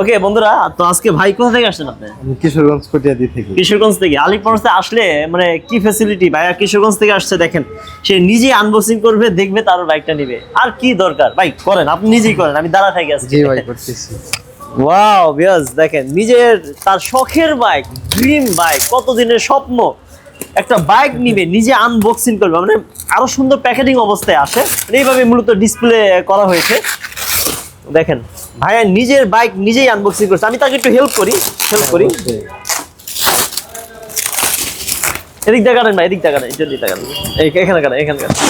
ওকে বন্ধুরা তো আজকে ভাই কোথা থেকে আসছেন আপনি? কিশোরগঞ্জ কটিয়াদি থেকে। কিশোরগঞ্জ থেকে। আলিপুরতে আসলে মানে কি ফ্যাসিলিটি ভাইয়া কিশোরগঞ্জ থেকে আসছে দেখেন। সে নিজে আনবক্সিং করবে দেখবে তার বাইকটা নিবে। আর কি দরকার? ভাই করেন আপনি নিজেই করেন আমি দাঁড়া থাকি আজকে। জি ভাই করতেছি। ওয়াও বিয়াস দেখেন নিজের তার শখের বাইক ড্রিম বাইক কতদিনের স্বপ্ন? একটা বাইক নিবে নিজে আনবক্সিং করবে মানে আরও সুন্দর প্যাকেটিং অবস্থায় আসে। মানে এইভাবে মূলত ডিসপ্লে করা হয়েছে। দেখেন ভাইয়া নিজের বাইক নিজেই আনবক্সিং করছে। আমি তাকে একটু হেল্প করি হেল্প করি। এদিক কাটেন ভাই এদিক কাটেন এদিক দিয়ে এই এখানে কাটেন এখানে কাটেন।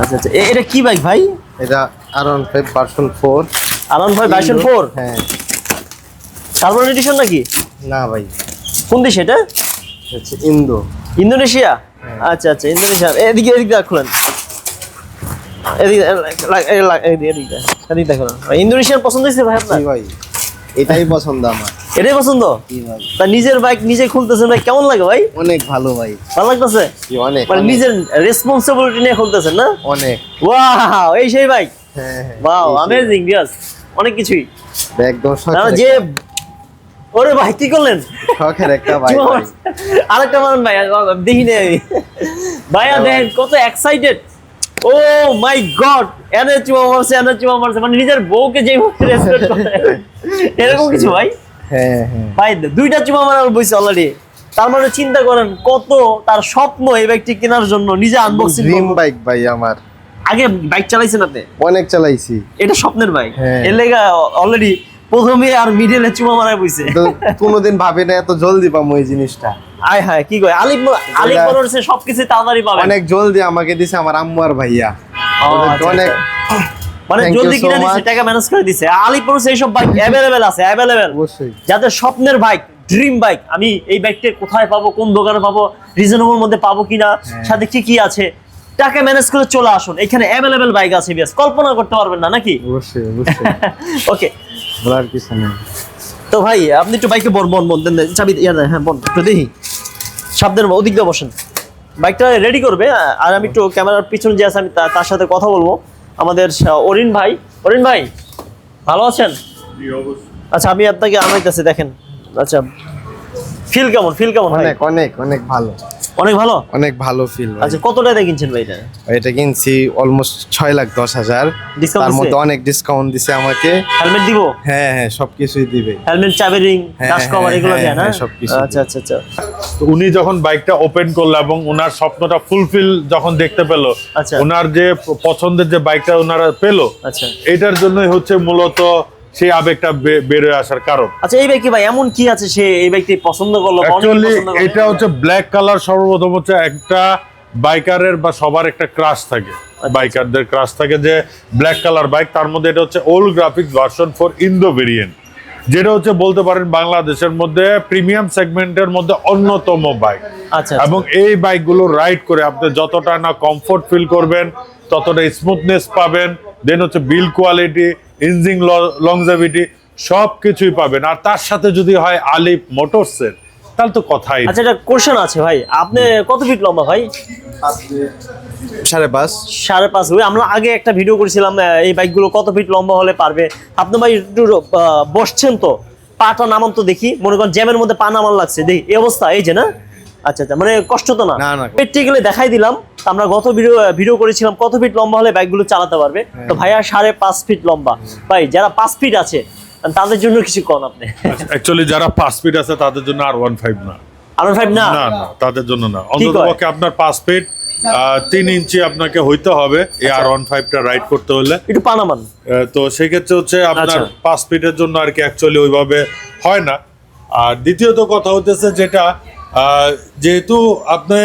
আচ্ছা আচ্ছা এটা কি বাইক ভাই? এটা আর ওয়ান ফাইভ ভার্সন ফোর আলান ভাই ভার্সন ফোর হ্যাঁ। কার্বন এডিশন নাকি? না ভাই। কোন দেশ এটা? হচ্ছে ইন্দো ইন্দোনেশিয়া? আচ্ছা আচ্ছা ইন্দোনেশিয়া। এদিকে এদিকে খুলেন। এদিকে লাগ- এই লাগ- এদিকে এদিকে এদিকে দেখুন ইন্দোনেশিয়ার পছন্দ হয়েছে ভাই আপনার? ভাই এটাই পছন্দ আমার। এটাই পছন্দ? তা নিজের বাইক নিজে খুলতেছেন ভাই কেমন লাগে ভাই? অনেক ভালো ভাই। ভালো লাগতেছে? অনেক মানে নিজের রেসপন্সিবিলিটি নিয়ে খুলতেছেন না? অনেক। ওয়াও এই সেই বাইক হ্যাঁ হ্যাঁ। ওয়াও অ্যামেজিং অনেক কিছুই। একদম যে ওরে ভাই কি করলেন? শখের একটা ভাই। আরেকটা ভাই দেখি ভাইয়া দেখেন কত এক্সাইটেড ও মাই গড এনে চুমা মারছে এনে চুমা মারছে মানে নিজের বউকে যে রেসপেক্ট করে। এরকম কিছু ভাই? হ্যাঁ হ্যাঁ। ভাই দুইটা চুমা মারার বইছে অলরেডি তার মানে চিন্তা করেন কত তার স্বপ্ন এই বাইকটি কেনার জন্য নিজে আনবক্সিং ড্রিম বাইক ভাই আমার। আগে বাইক চালাইছেন আপনি? অনেক চালাইছি। এটা স্বপ্নের বাইক হ্যাঁ। এর লেগা অলরেডি প্রথমে আর মিডলে চুমা মারা বইছে। কোনোদিন ভাবি না এত জলদি পাবো এই জিনিসটা। আয় হায় কি কয়? এটা- বলছে সবকিছু তাড়াতাড়ি পাবেন অনেক জলদি আমাকে দিছে আমার আম্মু আর ভাইয়া। আচ্ছা, অনেক মানে জলদি কিনে দিছে টাকা ম্যানেজ করে দিছে। সব বাইক অ্যাভেলেবেল আছে অ্যাভেলেবেল অবশ্যই। যাদের স্বপ্নের বাইক ড্রিম বাইক আমি এই বাইকটা কোথায় পাবো কোন দোকানে পাবো রিজনেবল মধ্যে পাবো কিনা হ্যাঁ। সাথে কি কি আছে টাকা ম্যানেজ করে চলে আসুন। এখানে অ্যাভেলেবেল বাইক আছে বেশ কল্পনা করতে পারবেন না নাকি? অবশ্যই অবশ্যই। ওকে বলার কিছু নেই। তো ভাই আপনি একটু বাইকে বন বন বন দেন দেন, চাবি ইয়া দেন, হ্যাঁ বন একটু দেখি। সাবধানে ওদিক দিয়ে বসেন। বাইকটা রেডি করবে আর আমি একটু ক্যামেরার পিছনে যে আছে আমি তার সাথে কথা বলব। আমাদের অরিন ভাই অরিন ভাই ভালো আছেন? আচ্ছা আমি আপনাকে আনাইতেছি দেখেন। আচ্ছা ফিল কেমন ফিল কেমন অনেক অনেক অনেক ভালো। অনেক ভালো? অনেক ভালো ফিল আচ্ছা কত টাকা কিনছেন ভাই এটা? এটা কিনছি অলমোস্ট ছয় লাখ দশ হাজার। তার মধ্যে অনেক ডিসকাউন্ট দিছে আমাকে। হেলমেট দিব? হ্যাঁ হ্যাঁ সবকিছুই দিবে। হেলমেট চাবি রিং হ্যাঁ, কভার এগুলো দেয় না হ্যাঁ, সবকিছু আচ্ছা আচ্ছা আচ্ছা। তো উনি যখন বাইকটা ওপেন করল এবং ওনার স্বপ্নটা ফুলফিল যখন দেখতে পেল আচ্ছা। ওনার যে পছন্দের যে বাইকটা ওনারা পেল আচ্ছা। এটার জন্যই হচ্ছে মূলত সেই আবেগটা বেরোয় আসার কারণ। আচ্ছা এই বাইক ভাই এমন কি আছে সে এই বাইকটি পছন্দ করল অ্যাকচুয়ালি এটা হচ্ছে ব্ল্যাক কালার সর্বপ্রথম হচ্ছে একটা বাইকারের বা সবার একটা ক্রাশ থাকে। আচ্ছা। বাইকারদের ক্রাশ থাকে যে ব্ল্যাক কালার বাইক তার মধ্যে এটা হচ্ছে old graphics version for Indo variant যেটা হচ্ছে বলতে পারেন বাংলাদেশের মধ্যে প্রিমিয়াম সেগমেন্টের মধ্যে অন্যতম বাইক আচ্ছা এবং এই বাইকগুলো রাইড করে আপনি যতটা না কমফোর্ট ফিল করবেন ততটা স্মুথনেস পাবেন দেন হচ্ছে বিল কোয়ালিটি ইঞ্জিন লংজাভিটি সব কিছুই পাবেন। আর তার সাথে যদি হয় আলিফ মোটরসের তাহলে তো কথাই। আচ্ছা এটা কোশ্চেন আছে ভাই। আপনি কত ফিট লম্বা ভাই? সাড়ে পাঁচ। সাড়ে পাঁচ ওই আমরা আগে একটা ভিডিও করেছিলাম এই বাইকগুলো কত ফিট লম্বা হলে পারবে। আপনি ভাই একটু বসছেন তো পাটা নামান তো দেখি। মনে করেন জ্যামের মধ্যে পা নামান লাগছে। দেখি এই অবস্থা এই যে না? আচ্ছা আচ্ছা মানে কষ্ট তো না। প্র্যাকটিক্যালি দেখাই দিলাম। আমরা গত ভিডিও ভিডিও করেছিলাম কত ফিট লম্বা হলে বাইকগুলো চালাতে পারবে? তো ভাইয়া সাড়ে পাঁচ ফিট লম্বা। ভাই যারা পাঁচ ফিট আছে তাদের জন্য কিছু কন আপনি? অ্যাকচুয়ালি যারা পাঁচ ফিট আছে তাদের জন্য আর ওয়ান ফাইভ না। আর ফাইভ না? না তাদের জন্য না। কি অন্তত কয়? পক্ষে আপনার পাঁচ ফিট তিন ইঞ্চি আপনাকে হইতে হবে। এই আচ্ছা। আর ওয়ান ফাইভটা রাইড করতে হলে। একটু পানামান। তো সেক্ষেত্রে হচ্ছে আপনার আচ্ছা। পাঁচ ফিটের জন্য আর কি অ্যাকচুয়ালি ওইভাবে হয় না। আর দ্বিতীয়ত কথা হতেছে যেটা যেহেতু আপনি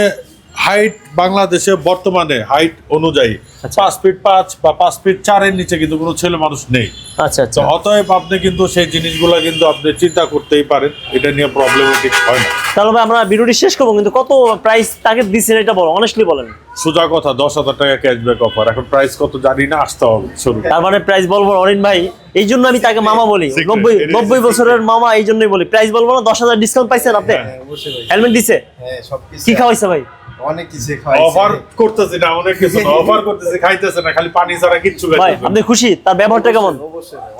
হাইট বাংলাদেশে বর্তমানে হাইট অনুযায়ী আচ্ছা। পাঁচ ফিট পাঁচ বা পাঁচ ফিট চারের নিচে কিন্তু কোনো ছেলে মানুষ নেই আচ্ছা তো আচ্ছা অতএব আপনি কিন্তু সেই জিনিসগুলো কিন্তু আপনি চিন্তা করতেই পারেন। এটা নিয়ে প্রবলেমেটিক হয় না। তাহলে ভাই আমরা ভিডিওটি শেষ করব কিন্তু কত প্রাইস তাকে দিচ্ছেন এটা বলো অনেস্টলি বলেন। সোজা কথা দশ হাজার টাকা ক্যাশব্যাক অফার এখন প্রাইস কত জানি না আসতে হবে শুরু তার মানে প্রাইস বলব অরিন ভাই এই জন্য আমি তাকে মামা বলি। নব্বই নব্বই বছরের মামা এই জন্যই বলি। প্রাইস বলব না দশ হাজার ডিসকাউন্ট পাইছেন আপনি? হ্যাঁ। হেলমেট দিছে? হ্যাঁ কি খাওয়াইছে ভাই? অনেক কিছু অফার করতেছি না অনেক কিছু অফার করতেছি খাইতেছে না খালি পানি ছাড়া কিচ্ছু ভাই আপনি খুশি? তার ব্যবহারটা কেমন?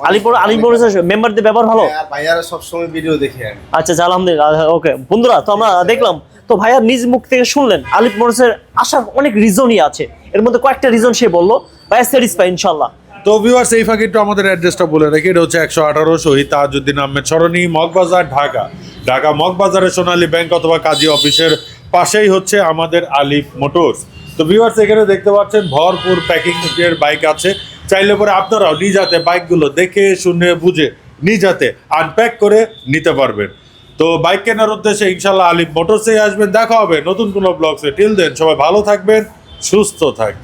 আলিপুর আলিপুর মেম্বারদের ব্যবহার ভালো? ভাইয়ারা সবসময় ভিডিও দেখে আচ্ছা আলহামদুলিল্লাহ ওকে বন্ধুরা তো আমরা দেখলাম তো ভাইয়া নিজ মুখ থেকে শুনলেন আলিপ মোটরসের আসার অনেক রিজনই আছে। এর মধ্যে কয়েকটা রিজন সে বলল ভাইয়া স্যাটিসফাই ইনশাল্লাহ তো ভিউয়ার্স এই ফাঁকে একটু আমাদের অ্যাড্রেসটা বলে রাখি এটা হচ্ছে একশো আঠারো শহীদ তাজউদ্দিন আহমেদ সরণি মগবাজার ঢাকা। ঢাকা মগবাজারে সোনালী ব্যাংক অথবা কাজী অফিসের পাশেই হচ্ছে আমাদের আলিফ মোটরস। তো ভিউয়ার্স এখানে দেখতে পাচ্ছেন, ভরপুর প্যাকিং এর বাইক আছে। চাইলে পরে আপনারাও নিজ হাতে বাইকগুলো দেখে, শুনে, বুঝে নিজ হাতে আনপ্যাক করে নিতে পারবেন। তো বাইক কেনার উদ্দেশ্যে ইনশাল্লাহ আলিফ মোটরসেই আসবেন। দেখা হবে নতুন কোনো ব্লগসে টিল দেন সবাই ভালো থাকবেন, সুস্থ থাকবেন।